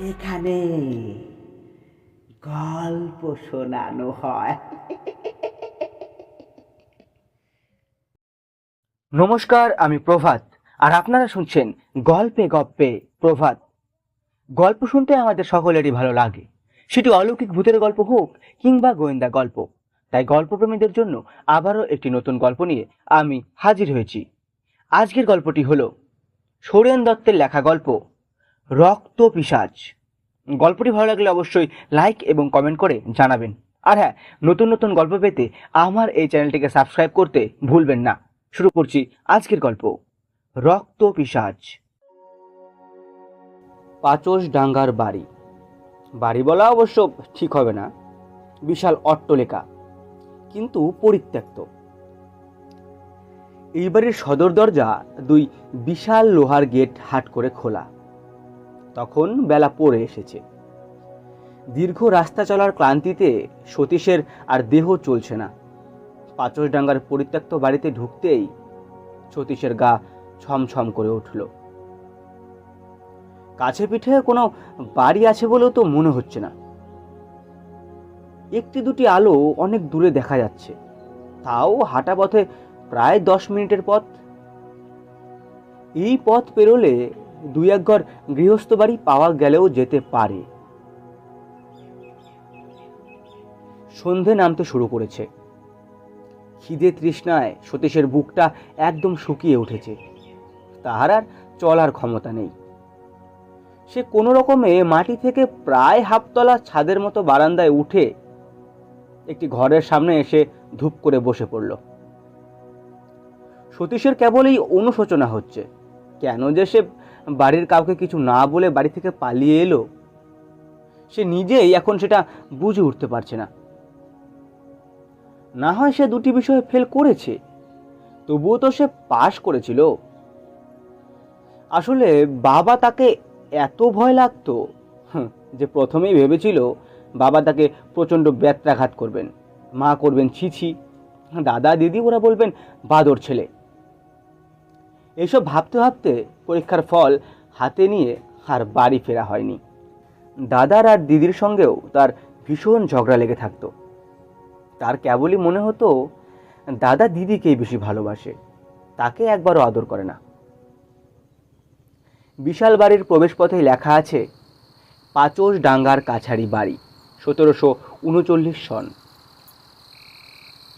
এখানে গল্প শোনানো হয়। নমস্কার, আমি প্রভাত। আর আপনারা শুনছেন গল্পে গপ্পে প্রভাত। গল্প শুনতে আমাদের সকলেরই ভালো লাগে। সেটি অলৌকিক ভূতের গল্প হোক কিংবা গোয়েন্দা গল্প। তাই গল্পপ্রেমীদের জন্য আবারও একটি নতুন গল্প নিয়ে আমি হাজির হয়েছি। আজকের গল্পটি হলো সোরেন দত্তের লেখা গল্প রক্ত পিসাজ। গল্পটি ভালো লাগলে অবশ্যই লাইক এবং কমেন্ট করে জানাবেন। আর হ্যাঁ নতুন নতুন গল্প পেতে আমার এই চ্যানেলটিকে সাবস্ক্রাইব করতে ভুলবেন না। শুরু করছি আজকের গল্প। রক্ত পিসাজ। পাচস ডাঙ্গার বাড়ি। বাড়ি বলা অবশ্য ঠিক হবে না। বিশাল অট্টলেখা, কিন্তু পরিত্যক্ত। এই বাড়ির সদর দরজা দুই বিশাল লোহার গেট হাট করে খোলা। তখন বেলা পড়ে এসেছে। দীর্ঘ রাস্তা চলার ক্লান্তিতে সতীশের আর দেহ চলছে না। পাচসডাঙ্গার পরিত্যক্ত বাড়িতে ঢুকতেই সতীশের গা ছমছম করে উঠল। কাছে পিঠে কোনো বাড়ি আছে বলেও তো মনে হচ্ছে না। একটি দুটি আলো অনেক দূরে দেখা যাচ্ছে। তাও হাঁটা পথে প্রায় দশ মিনিটের পথ। এই পথ পেরোলে দুই এক ঘর গৃহস্থ বাড়ি পাওয়া গেলেও যেতে পারে। সন্ধে নামতে শুরু করেছে। খিদে তৃষ্ণায় সতীশের বুকটা একদম শুকিয়ে উঠেছে। তাহার আর চলার ক্ষমতা নেই। সে কোনো রকমে মাটি থেকে প্রায় হাফতলা ছাদের মতো বারান্দায় উঠে একটি ঘরের সামনে এসে ধূপ করে বসে পড়ল। সতীশের কেবলই অনুশোচনা হচ্ছে। কেন যে সে বাড়ির কাউকে কিছু না বলে বাড়ি থেকে পালিয়ে এলো, সে নিজেই এখন সেটা বুঝে উঠতে পারছে না। না হয় সে দুটি বিষয়ে ফেল করেছে, তবুও তো সে পাশ করেছিল। আসলে বাবা তাকে এত ভয় লাগতো যে প্রথমেই ভেবেছিল বাবা তাকে প্রচণ্ড ব্যত্রাঘাত করবেন, মা করবেন ছিছি। দাদা, দিদি ওরা বলবেন বাদর ছেলে। এসব ভাবতে ভাবতে পরীক্ষার ফল হাতে নিয়ে আর বাড়ি ফেরা হয়নি। দাদার আর দিদির সঙ্গেও তার ভীষণ ঝগড়া লেগে থাকতো। তার কেবলই মনে হতো, দাদা দিদিকেই বেশি ভালোবাসে, তাকে একবারও আদর করে না। বিশাল বাড়ির প্রবেশপথে লেখা আছে, পাচোশ ডাঙ্গার কাছারি বাড়ি, সতেরোশো উনচল্লিশ সন।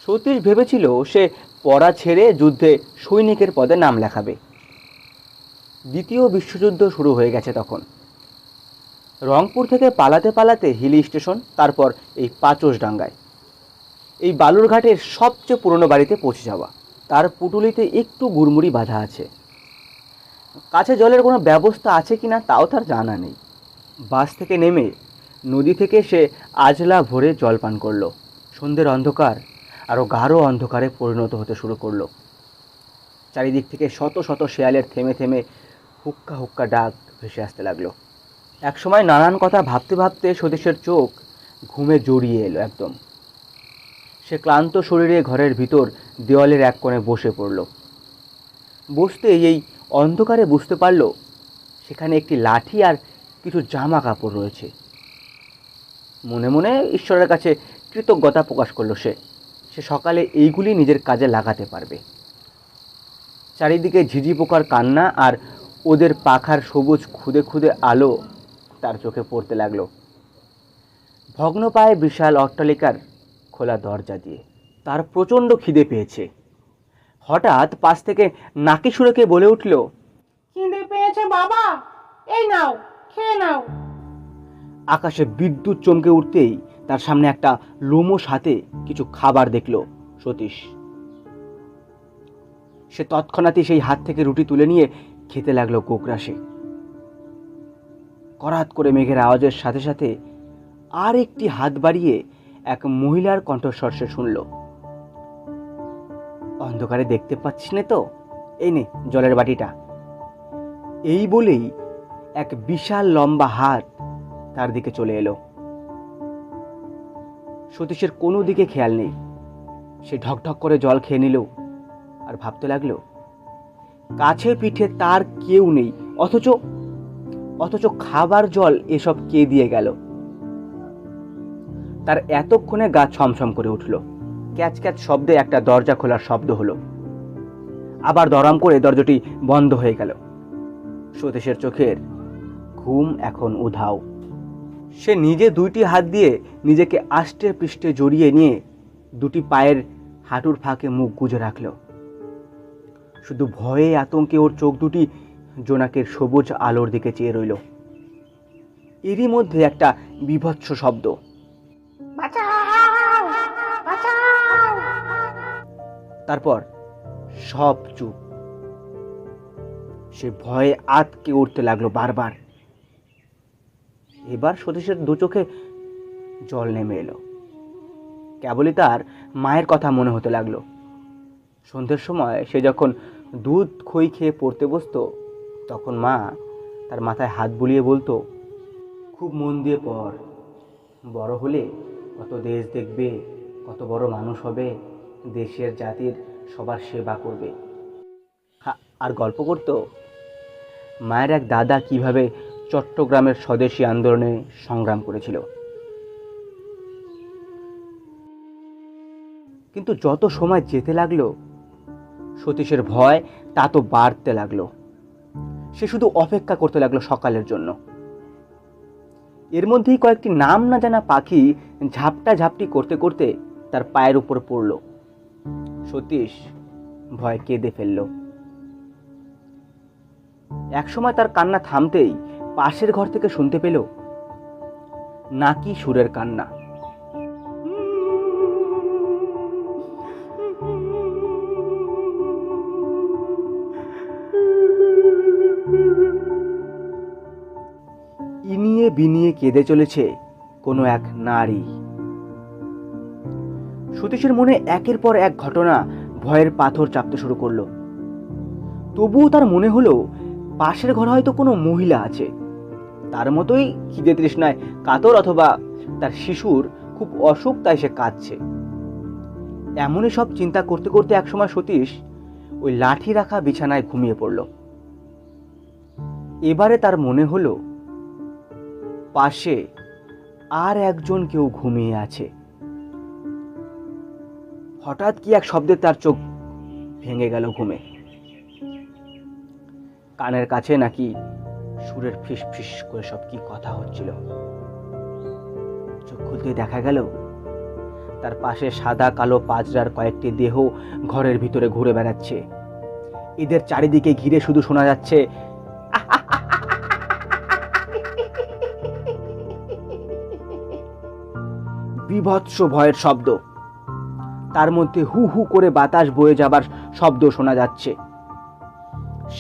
সতীশ ভেবেছিল সে পড়া ছেড়ে যুদ্ধে সৈনিকের পদে নাম লেখাবে। দ্বিতীয় বিশ্বযুদ্ধ শুরু হয়ে গেছে তখন। রংপুর থেকে পালাতে পালাতে হিলি স্টেশন, তারপর এই পাচোশ ডাঙ্গায়। এই বালুরঘাটের সবচেয়ে পুরনো বাড়িতে পৌঁছে যাওয়া। তার পুটুলিতে একটু গুড়মুড়ি বাঁধা আছে। কাছে জলের কোনো ব্যবস্থা আছে কি না তাও তার জানা নেই। বাস থেকে নেমে নদী থেকে সে আজলা ভরে জল পান করল। সন্ধ্যের অন্ধকার। আরও গাঢ় অন্ধকারে পরিণত হতে শুরু করল। চারিদিক থেকে শত শত শেয়ালের থেমে থেমে হুক্কা হুক্কা ডাক ভেসে আসতে লাগল। একসময় নানান কথা ভাবতে ভাবতে সতীশের চোখ ঘুমে জড়িয়ে এলো একদম। সে ক্লান্ত শরীরে ঘরের ভিতর দেওয়ালের এক কোণে বসে পড়ল। বসতে এই অন্ধকারে বুঝতে পারল, সেখানে একটি লাঠি আর কিছু জামা কাপড় রয়েছে। মনে মনে ঈশ্বরের কাছে কৃতজ্ঞতা প্রকাশ করল সে। সে সকালে এইগুলি নিজের কাজে লাগাতে পারবে। চারিদিকে ঝিঝি পোকার কান্না আর ওদের পাখার সবুজ খুদে খুদে আলো তার চোখে পড়তে লাগল। ভগ্ন পায়ে বিশাল অট্টালিকার খোলা দরজা দিয়ে তার প্রচণ্ড খিদে পেয়েছে। হঠাৎ পাশ থেকে নাকি সুরেকে বলে উঠল খিদে পেয়েছে বাবা এই নাও খেয়ে নাও। আকাশে বিদ্যুৎ চমকে উঠতেই তার সামনে একটা লোমস সাথে কিছু খাবার দেখল সতীশ। সে তৎক্ষণাৎই সেই হাত থেকে রুটি তুলে নিয়ে খেতে লাগল গোগ্রাসে করাত করে মেঘের আওয়াজের সাথে সাথে আর একটি হাত বাড়িয়ে এক মহিলার কণ্ঠস্বর সে শুনল। অন্ধকারে দেখতে পাচ্ছিস না তো? এই নে জলের বাটিটা। এই বলেই এক বিশাল লম্বা হাত তার দিকে চলে এলো। সতীশের কোনো দিকে খেয়াল নেই। সে ঢকঢক করে জল খেয়ে নিল আর ভাবতে লাগল কাছে পিঠে তার কেউ নেই, অথচ অথচ খাবার জল এসব কে দিয়ে গেল? তার এতক্ষণে গা ছমছম করে উঠল। ক্যাচ ক্যাচ শব্দে একটা দরজা খোলার শব্দ হলো। আবার দরম করে দরজাটি বন্ধ হয়ে গেল। সতীশের চোখের ঘুম এখন উধাও। সে নিজে দুইটি হাত দিয়ে নিজেকে আষ্টে পৃষ্ঠে জড়িয়ে নিয়ে দুটি পায়ের হাঁটুর ফাঁকে মুখ গুজে রাখল। শুধু ভয়ে আতঙ্কে ওর চোখ দুটি জোনাকের সবুজ আলোর দিকে চেয়ে রইল। এরই মধ্যে একটা বিভৎস শব্দ। তারপর সব চুপ। সে ভয়ে আতকে উঠতে লাগল বারবার। এবার সতীশের দু চোখে জল নেমে এলো। কেবলই তার মায়ের কথা মনে হতে লাগল। সন্ধ্যের সময় সে যখন দুধ খই খেয়ে পড়তে বসতো, তখন মা তার মাথায় হাত বুলিয়ে বলতো, খুব মন দিয়ে পড়। বড় হলে কত দেশ দেখবে, কত বড় মানুষ হবে, দেশের জাতির সবার সেবা করবে। আর গল্প করতো, মায়ের এক দাদা কীভাবে চট্টগ্রামের স্বদেশী আন্দোলনে সংগ্রাম করেছিল। কিন্তু যত সময় যেতে লাগল, সতীশের ভয় তা তো বাড়তে লাগল। সে শুধু অপেক্ষা করতে লাগল সকালের জন্য। এর মধ্যেই কয়েকটি নাম না জানা পাখি ঝাপটা ঝাপটি করতে করতে তার পায়ের উপর পড়ল। সতীশ ভয় কেঁদে ফেলল। একসময় তার কান্না থামতেই পাশের ঘর থেকে শুনতে পেল নাকি সুরের কান্না। ইনিয়ে বিনিয়ে কেঁদে চলেছে কোনো এক নারী। সতীশের মনে একের পর এক ঘটনা ভয়ের পাথর চাপতে শুরু করল। তবুও তার মনে হলো, পাশের ঘরে হয়তো কোনো মহিলা আছে। তার মতোই খিদে তৃষ্ণায় কাতর অথবা তার শিশুর খুব অসুখ তাই সে কাঁদছে। এমনই সব চিন্তা করতে করতে একসময় সতীশ ওই লাঠি রাখা বিছানায় ঘুমিয়ে পড়ল। এবারে তার মনে হলো, পাশে আর একজন কেউ ঘুমিয়ে আছে। হঠাৎ কি এক শব্দে তার চোখ ভেঙে গেল ঘুমে। কানের কাছে নাকি সুরের ফিস ফিস করে সব কি কথা হচ্ছিল? চোখ খুলতে দেখা গেল, তার পাশে সাদা কালো পাজরার কয়েকটি দেহ ঘরের ভিতরে ঘুরে বেড়াচ্ছে। এদের চারিদিকে ঘিরে শুধু শোনা যাচ্ছে, বিভৎস ভয়ের শব্দ। তার মধ্যে হু হু করে বাতাস বয়ে যাবার শব্দ শোনা যাচ্ছে।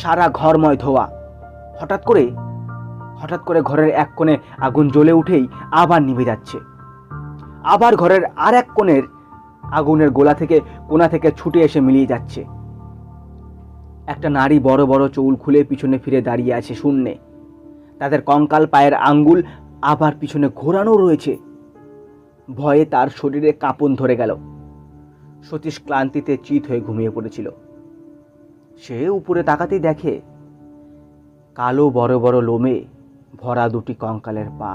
সারা ঘরময় ধোয়া। হঠাৎ করে হঠাৎ করে ঘরের এক কোণে আগুন জ্বলে উঠেই আবার নিভে যাচ্ছে। আবার ঘরের আর এক কোণের আগুনের গোলা থেকে কোণা থেকে ছুটে এসে মিলিয়ে যাচ্ছে। একটা নারী বড় বড় চুল খুলে পিছনে ফিরে দাঁড়িয়ে আছে শূন্যে। তাদের কঙ্কাল পায়ের আঙ্গুল আবার পিছনে ঘোরানো রয়েছে। ভয়ে তার শরীরে কাঁপন ধরে গেল। সতীশ ক্লান্তিতে চিত হয়ে ঘুমিয়ে পড়েছিল। সে উপরে তাকাতেই দেখে কালো বড় বড় লোমে ভরা দুটি কঙ্কালের পা।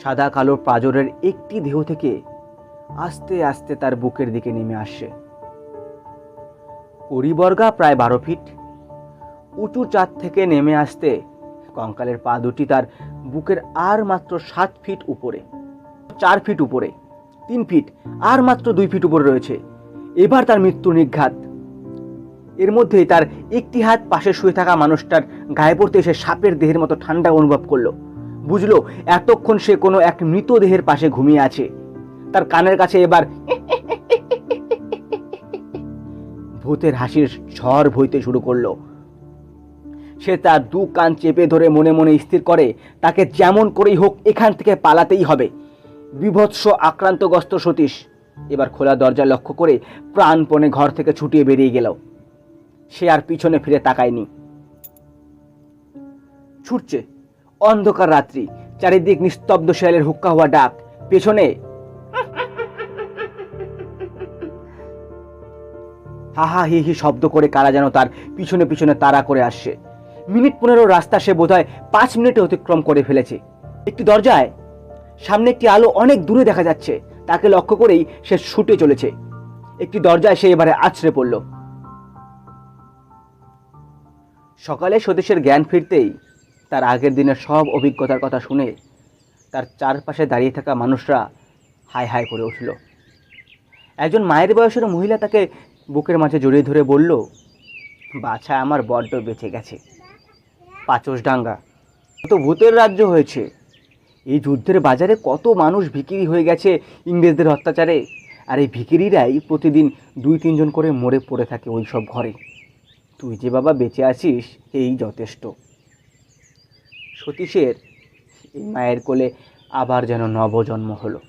সাদা কালো পাজরের একটি দেহ থেকে আস্তে আস্তে তার বুকের দিকে নেমে আসছে পরিবর্গা প্রায় বারো ফিট, উঁচু চাঁদ থেকে নেমে আসতে কঙ্কালের পা দুটি তার বুকের আর মাত্র সাত ফিট উপরে, চার ফিট উপরে, তিন ফিট, আর মাত্র দুই ফিট উপরে রয়েছে। এবার তার মৃত্যু নিঘাত। এর মধ্যেই তার একটি হাত পাশে শুয়ে থাকা মানুষটার গায়ে পড়তে এসে সাপের দেহের মতো ঠান্ডা অনুভব করল। বুঝলো, এতক্ষণ সে কোনো এক মৃতদেহের পাশে ঘুমিয়ে আছে। তার কানের কাছে এবার ভূতের হাসির ঝড় বইতে শুরু করল। সে তার দু কান চেপে ধরে মনে মনে স্থির করে, তাকে যেমন করেই হোক এখান থেকে পালাতেই হবে। বিভৎস আক্রান্তগ্রস্ত সতীশ এবার খোলা দরজা লক্ষ্য করে প্রাণপণে ঘর থেকে ছুটিয়ে বেরিয়ে গেল। সে আর পিছনে ফিরে তাকায়নি। ছুটছে অন্ধকার রাত্রি, চারিদিক নিস্তব্ধ শেয়ালের হুক্কা হওয়া ডাক, পেছনে। হাহা হি হি শব্দ করে কারা যেন তার পিছনে পিছনে তাড়া করে আসছে। মিনিট পনেরো রাস্তা সে বোধহয় পাঁচ মিনিটে অতিক্রম করে ফেলেছে। একটি দরজায় সামনে একটি আলো অনেক দূরে দেখা যাচ্ছে, তাকে লক্ষ্য করেই সে ছুটে চলেছে। একটি দরজায় সে এবারে আছড়ে পড়ল। সকালে সতীশের জ্ঞান ফিরতেই তার আগের দিনের সব অভিজ্ঞতার কথা শুনে তার চারপাশে দাঁড়িয়ে থাকা মানুষরা হাই হাই করে উঠল। একজন মায়ের বয়সের মহিলা তাকে বুকের মাঝে জড়িয়ে ধরে বলল, বাছা আমার বড্ড বেঁচে গেছে। পাচস ডাঙ্গা, কত ভূতের রাজ্য হয়েছে। এই যুদ্ধের বাজারে কত মানুষ ভিকিরি হয়ে গেছে ইংরেজদের অত্যাচারে। আর এই ভিকিরিরাই প্রতিদিন দুই তিনজন করে মরে পড়ে থাকে ওই সব ঘরে। তুই যে বাবা বেঁচে আছিস, এই যথেষ্ট। সতীশের এই মায়ের কোলে আবার যেন নবজন্ম হলো।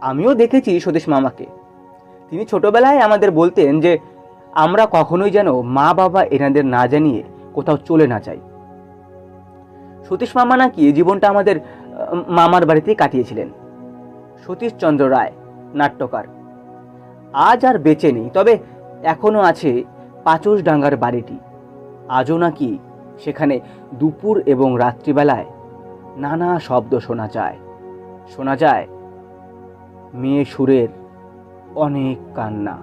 আমিও দেখেছি সতীশ মামাকে। তিনি ছোটবেলায় আমাদের বলতেন যে, আমরা কখনোই যেন মা বাবা এনাদের না জানিয়ে কোথাও চলে না যাই। সতীশ মামা নাকি জীবনটা আমাদের মামার বাড়িতেই কাটিয়েছিলেন। সতীশচন্দ্র রায়, নাট্যকার। আজ আর বেঁচে নেই, তবে এখনও আছে পাচস ডাঙ্গার বাড়িটি। আজও নাকি সেখানে দুপুর এবং রাত্রিবেলায় নানা শব্দ শোনা যায়। শোনা যায়, মেয়ে সুরের অনেক কান্না।